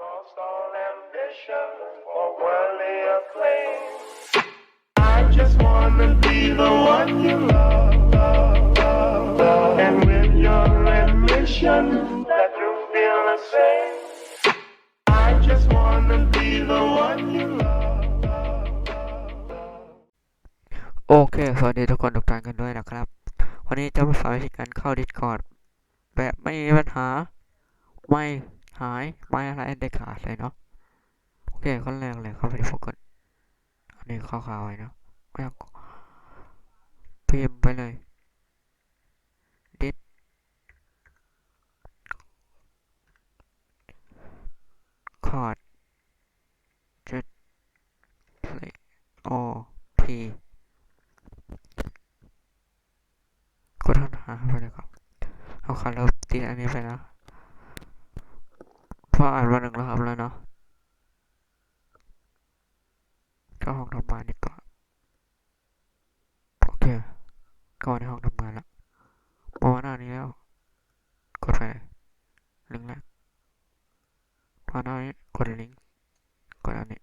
lost all ambition for worldly acclaim. I just wanna be the one you love, love, love, love. And with your admission that you feel the same, I just wanna be the one you love, love, love, love. โอเค สวัสดีทุกคนทุกท่านกันด้วยนะครับ วันนี้จะมาสอนวิธีการเข้า Discord แบบไม่มีปัญหา ไม่ หายไม่อะไรเด็ดขาดเลยเนาะโอเคขั้นแรกเลยเข้าไปที่โฟกัสอันนี้ขาวๆไว้เนาะไม่ต้องพิมพ์ไปเลยดิสคอร์ดจุดเพลย์โอพีกดค้นหาไปเลยครับเอาคันเราติดอันนี้ไปนะ เพราะอ่านมาหนึ่งรอบแล้วเนาะเข้าห้องทำงานดีกว่าโอเคเข้ามาในห้องทำงานล้วมาวันหน้านี้แล้ว กดไปลิงก์แรกมาหน้านี้กดลิงก์กดอันนี้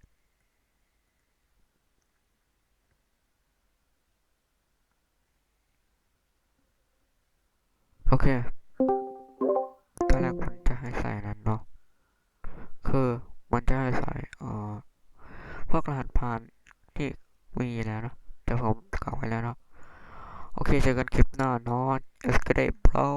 โอเคตอนแรกผมจะให้ใส่นั้นเนาะ คือ มันจะให้ใส่เอ่อพวกรหัสผ่านที่มีแล้วเนาะแต่ผมกลับไว้แล้วเนาะ โอเคเจอกันคลิปหน้าเนาะ Escape Bro